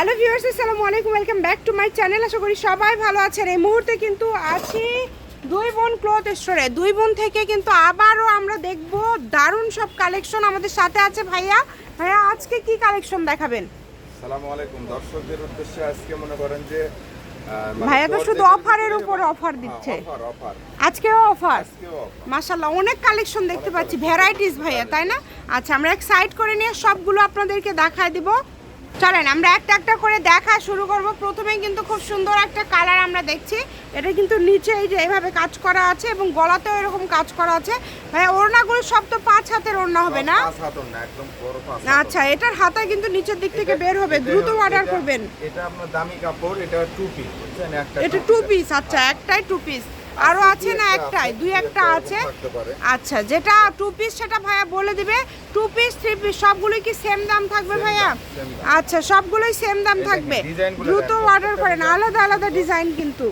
Hello viewers আসসালামু আলাইকুম welcome back to my channel. আশা করি সবাই ভালো আছেন। এই মুহূর্তে কিন্তু আছি দুই বোন ক্লথ স্টোরে দুই বোন থেকে কিন্তু আবারও আমরা দেখব দারুণ সব কালেকশন আমাদের সাথে আছে ভাইয়া। ভাইয়া আজকে কি কালেকশন দেখাবেন? সালামু আলাইকুম। দর্শকদের উদ্দেশ্যে আজকে মনে করেন যে মানে ভাইয়া তো শুধু অফারের উপরে অফার দিচ্ছে। অফার অফার আজকেও অফার আজকেও অফার মাশাল্লাহ অনেক কালেকশন দেখতে পাচ্ছি। ভ্যারাইটিস ভাইয়া তাই না? আচ্ছা আমরা এক সাইড করে নিয়ে সবগুলো আপনাদেরকে দেখায় দিব। চলেন আমরা একটা একটা করে দেখা শুরু করব। প্রথমেই কিন্তু খুব সুন্দর একটা কালার আমরা দেখছি। এটা কিন্তু নিচে এই যে এইভাবে কাজ করা আছে এবং গলাতেও এরকম কাজ করা আছে। ভাইয়া ওড়নাগুলো সব তো পাঁচ হাতের ওড়না হবে না? পাঁচ হাতন না একদম বড় পাঁচ আচ্ছা এটার হাতা কিন্তু নিচের দিক থেকে বের হবে। দ্রুত অর্ডার করবেন। এটা আপনার দামি কাপড় এটা টু পিস বুঝছেন? একটা এটা টু পিস আচ্ছা একটাই টু পিস আরও আছে না একটাই? দুই একটা আছে? আচ্ছা যেটা টু পিস সেটা ভাইয়া বলে দিবে। টু পিস থ্রি পিস সবগুলোই কি সেম দাম থাকবে ভাইয়া। আচ্ছা সবগুলোই সেম দাম থাকবে। দ্রুত অর্ডার করেন। আলাদা আলাদা ডিজাইন কিন্তু।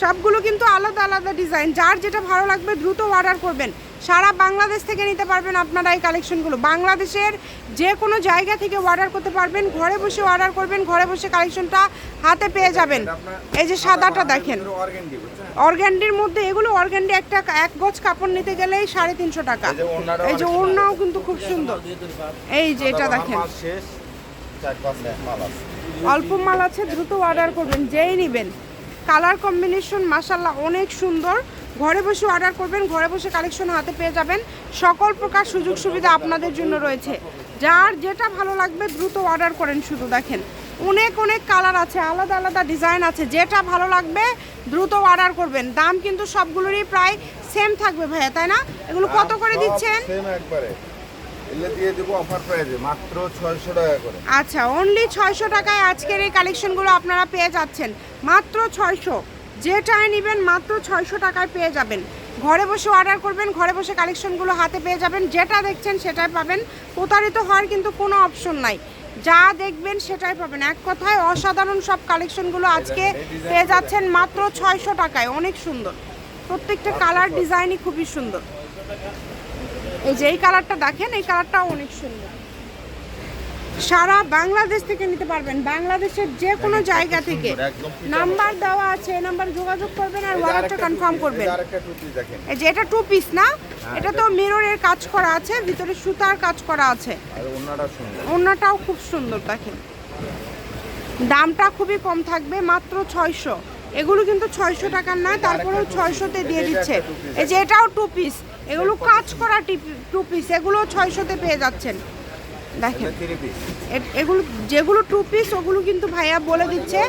সবগুলো কিন্তু আলাদা আলাদা ডিজাইন যার যেটা ভালো লাগবে দ্রুত অর্ডার করবেন। সারা বাংলাদেশ থেকে নিতে পারবেন আপনারা এই কালেকশনগুলো। বাংলাদেশের যে কোনো জায়গা থেকে অর্ডার করতে পারবেন ঘরে বসে অর্ডার করবেন ঘরে বসে কালেকশনটা হাতে পেয়ে যাবেন। এই যে সাদাটা দেখেন অর্গ্যান্ডির মধ্যে এগুলো অর্গ্যান্ডি একটা এক গজ কাপড় নিতে গেলেই সাড়ে তিনশো টাকা। এই যে ওড়নাও কিন্তু খুব সুন্দর। এই যে এটা দেখেন। অল্প মাল আছে দ্রুত অর্ডার করবেন যেই নেবেন। কালার কম্বিনেশন মাসাল্লাহ অনেক সুন্দর। ঘরে বসে অর্ডার করবেন ঘরে বসে কালেকশন হাতে পেয়ে যাবেন। সকল প্রকার সুযোগ সুবিধা আপনাদের জন্য রয়েছে। যার যেটা ভালো লাগবে দ্রুত অর্ডার করেন শুধু দেখেন। অনেক অনেক কালার আছে আলাদা আলাদা ডিজাইন আছে। যেটা ভালো লাগবে দ্রুত অর্ডার করবেন। দাম কিন্তু সবগুলোরই প্রায় সেম থাকবে ভাইয়া তাই না? এগুলো কত করে দিচ্ছেন? সেম একবারে। এলে দিয়ে দেবো অফার প্রাইজে মাত্র ছয়শো টাকা করে। আচ্ছা অনলি ছয়শো টাকায় আজকের এই কালেকশনগুলো আপনারা পেয়ে যাচ্ছেন। মাত্র ছয়শো। যেটাই নেবেন মাত্র ছয়শো টাকায় পেয়ে যাবেন। ঘরে বসে অর্ডার করবেন, ঘরে বসে কালেকশনগুলো হাতে পেয়ে যাবেন। যেটা দেখছেন সেটাই পাবেন। প্রতারিত হওয়ার কিন্তু কোনো অপশন নাই। যা দেখবেন সেটাই পাবেন। এক কথায় অসাধারণ সব কালেকশনগুলো আজকে পেয়ে যাচ্ছেন মাত্র ছয়শো টাকায়। অনেক সুন্দর। প্রত্যেকটা কালার ডিজাইনই খুবই সুন্দর। এই যে এই কালারটা দেখেন, এই কালারটাও অনেক সুন্দর। সারা বাংলাদেশ থেকে নিতে পারবেন। বাংলাদেশের যে কোনো জায়গা থেকে। নাম্বার দেওয়া আছে এই নাম্বার যোগাযোগ করবেন আর অর্ডারটা কনফার্ম করবেন। এই যে এটা টু পিস না? এটা তো মিররের কাজ করা আছে ভিতরে সুতার কাজ করা আছে। আর ওনাটা সুন্দর। অন্যটাও খুব সুন্দর দেখেন। দামটা খুবই কম থাকবে মাত্র ছয়শো। এগুলো কিন্তু ছয়শো টাকার নয় তারপরেও ছয়শোতে দিয়ে দিচ্ছে। এই যে এটাও টু পিস এগুলো কাজ করা টু পিস এগুলো ছয়শোতে পেয়ে যাচ্ছেন। দেখেন এগুলো যেগুলো টু পিস ওগুলো কিন্তু ভাইয়া বলে দিচ্ছে।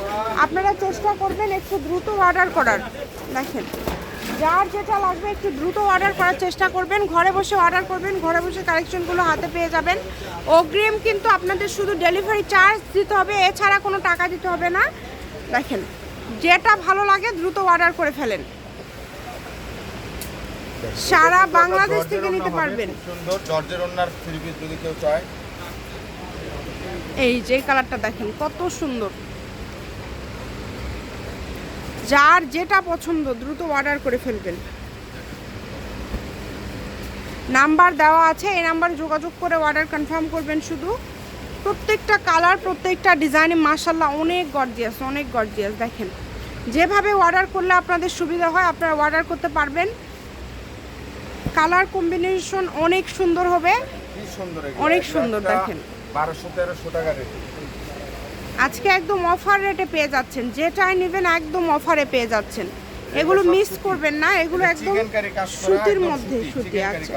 আপনারা চেষ্টা করবেন একটু দ্রুত অর্ডার করার। দেখেন যার যেটা লাগবে একটু দ্রুত অর্ডার করার চেষ্টা করবেন। ঘরে বসে অর্ডার করবেন ঘরে বসে কালেকশনগুলো হাতে পেয়ে যাবেন। অগ্রিম কিন্তু আপনাদের শুধু ডেলিভারি চার্জ দিতে হবে এছাড়া কোনো টাকা দিতে হবে না। দেখেন যেটা ভালো লাগে দ্রুত অর্ডার করে ফেলেন। সারা বাংলাদেশ থেকে নিতে পারবেন। সুন্দর। জর্জের ওনার থ্রি পিস যদি কেউ চায় এই যে কালারটা দেখেন কত সুন্দর। যার যেটা পছন্দ দ্রুত অর্ডার করে ফেলবেন। নাম্বার দেওয়া আছে এই নাম্বারে যোগাযোগ করে অর্ডার কনফার্ম করবেন শুধু। প্রত্যেকটা কালার প্রত্যেকটা ডিজাইনে মার্শাল্লাহ অনেক গর্জিয়াস অনেক গর্জিয়াস দেখেন যেভাবে অর্ডার করলে আপনাদের সুবিধা হয় আপনারা অর্ডার করতে পারবেন। কালার কম্বিনেশন অনেক সুন্দর হবে। সুন্দর অনেক সুন্দর দেখেন। বারোশো তেরোশো টাকা রেট আজকে একদম অফার রেটে পেয়ে যাচ্ছেন। যেটাই নেবেন একদম অফারে পেয়ে যাচ্ছেন। এগুলো মিস করবেন না এগুলো একদম সুতির মধ্যে সুতি, আছে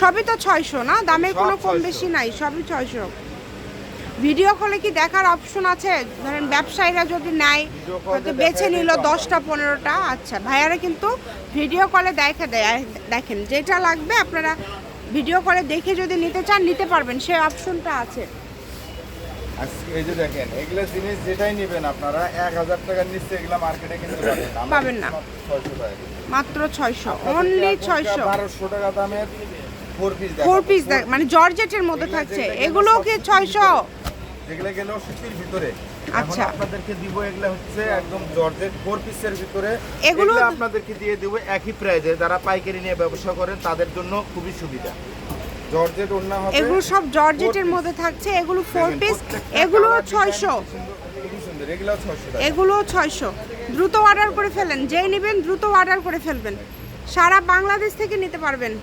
সবই তো ছয়শো না? দামের কোনো কম বেশি নাই সবই ছয়শো। ভিডিও কলে কি দেখার অপশন আছে? ধরেন ব্যবসায়ীরা যদি নেয় হয়তো বেছে নিল। দশটা পনেরোটা। আচ্ছা ভাইয়ারা কিন্তু ভিডিও কলে দেখে দেয় দেখেন যেটা লাগবে আপনারা ভিডিও কলে দেখে যদি নিতে চান নিতে পারবেন। সেই অপশনটা আছে। আজকে এই যে দেখেন এগুলো জিনিস যেটাই নেবেন আপনারা এক হাজার টাকার নিচে এগুলো মার্কেটে কিনতে পারবেন। পাবেন না। মাত্র ছয়শো অনলি ছয়শো। বারোশো টাকা দামের ফোর পিস পিস মানে জর্জেটের মধ্যে থাকছে। এগুলো কি ছয়শো? যেগুলো গেল সুতির ভিতরে। আচ্ছা। আপনাদেরকে দিব এগুলো হচ্ছে একদম জর্জেট ফোর পিসের ভিতরে। এগুলো- আপনাদেরকে দিয়ে দেবো একই প্রাইজে যারা পাইকারি নিয়ে ব্যবসা করেন তাদের জন্য খুবই সুবিধা। জর্জেট ওড়না হবে। এগুলো সব জর্জেটের মধ্যে থাকছে। এগুলো ফোর পিস এগুলো colour design ছয়শো। কি সুন্দর, খুবই সুন্দর। এগুলো ছয়শো টাকা। এগুলো ছয়শো। দ্রুত অর্ডার করে ফেলেন। যেই নেবেন দ্রুত অর্ডার করে ফেলবেন। সারা বাংলাদেশ থেকে নিতে পারবেন।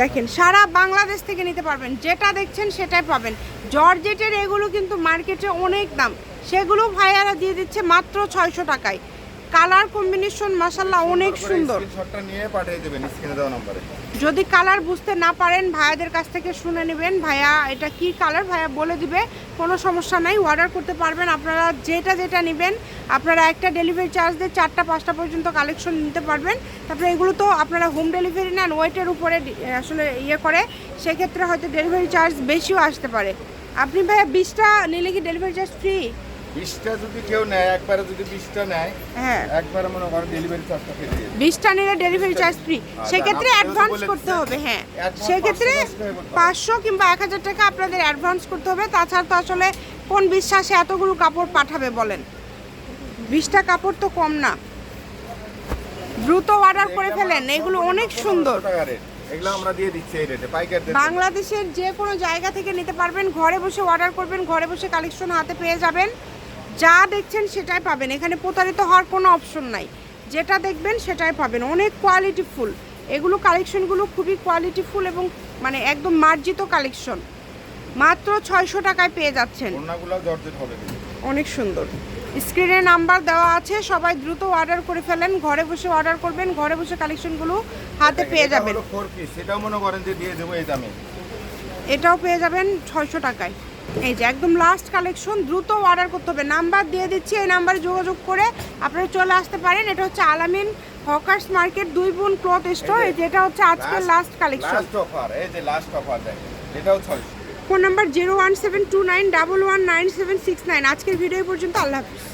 দেখেন, সারা বাংলাদেশ থেকে নিতে পারবেন। যেটা দেখছেন সেটাই পাবেন। জর্জেটের এগুলো কিন্তু মার্কেটে অনেক দাম। সেগুলো ভাইয়ারা দিয়ে দিচ্ছে মাত্র ছয়শো টাকায়। কালার কম্বিনেশন মাসাল্লাহ অনেক সুন্দর। নিয়ে পাঠিয়ে দেবেন স্ক্রিনে দেওয়া নম্বরে। যদি কালার বুঝতে না পারেন ভাইয়াদের কাছ থেকে শুনে নেবেন। ভাইয়া এটা কি কালার? ভাইয়া বলে দিবে। কোনো সমস্যা নাই অর্ডার করতে পারবেন। আপনারা যেটা যেটা নেবেন আপনারা একটা ডেলিভারি চার্জ দিয়ে চারটা পাঁচটা পর্যন্ত কালেকশন নিতে পারবেন। তারপরে এগুলো তো আপনারা হোম ডেলিভারি নেন ওয়েটের উপরে আসলে ইয়ে করে। সেক্ষেত্রে হয়তো ডেলিভারি চার্জ বেশিও আসতে পারে। আপনি ভাইয়া বিশটা নিলে কি ডেলিভারি চার্জ ফ্রি বিশটা যদি কেউ নেয় একবারে যদি বিশটা নেয় হ্যাঁ। একবারে মনে করেন ডেলিভারি চার্জটা দেবে। বিশটা নিলে ডেলিভারি চার্জ ফ্রি সেক্ষেত্রে অ্যাডভান্স করতে হবে হ্যাঁ। সেক্ষেত্রে 500 টাকা করতে হবে। পাঁচশো কিংবা এক হাজার টাকা আপনাদের অ্যাডভান্স করতে হবে। তাছাড়া তো আসলে কোন বিশ্বাসে এতগুলো কাপড় পাঠাবে বলেন? বিশটা কাপড় তো কম না। দ্রুত অর্ডার করে ফেলেন এগুলো অনেক সুন্দর। এগুলো আমরা দিয়ে দিচ্ছি এই রেটে পাইকার বাংলাদেশের যে কোনো জায়গা থেকে নিতে পারবেন ঘরে বসে অর্ডার করবেন ঘরে বসে কালেকশন হাতে পেয়ে যাবেন। যা দেখছেন সেটাই পাবেন। এখানে প্রতারিত হওয়ার কোনো অপশন নাই। যেটা দেখবেন সেটাই পাবেন। অনেক কোয়ালিটি ফুল। এগুলো কালেকশনগুলো খুবই কোয়ালিটিফুল এবং মানে একদম মার্জিত কালেকশন মাত্র ছয়শো টাকায় পেয়ে যাচ্ছেন। অনেক সুন্দর। স্ক্রিনে নাম্বার দেওয়া আছে। সবাই দ্রুত অর্ডার করে ফেলেন। ঘরে বসে অর্ডার করবেন। ঘরে বসে কালেকশনগুলো হাতে পেয়ে যাবেন। এটাও পেয়ে যাবেন ছয়শো টাকায়। এই যে একদম লাস্ট কালেকশন দ্রুত অর্ডার করতে হবে। নাম্বার দিয়ে দিচ্ছি এই নাম্বারে যোগাযোগ করে আপনারা চলে আসতে পারেন। এটা হচ্ছে আলামিন হকার্স মার্কেট দুই বোন ক্লথ স্টোর এই যে, যেটা হচ্ছে আজকের লাস্ট কালেকশন লাস্ট অফার এই যে লাস্ট অফার দেখেন এটাও ছয়শো। Phone number zero one seven two nine double one nine seven six nine আজকের ভিডিও পর্যন্ত আল্লাহ হাফিজ।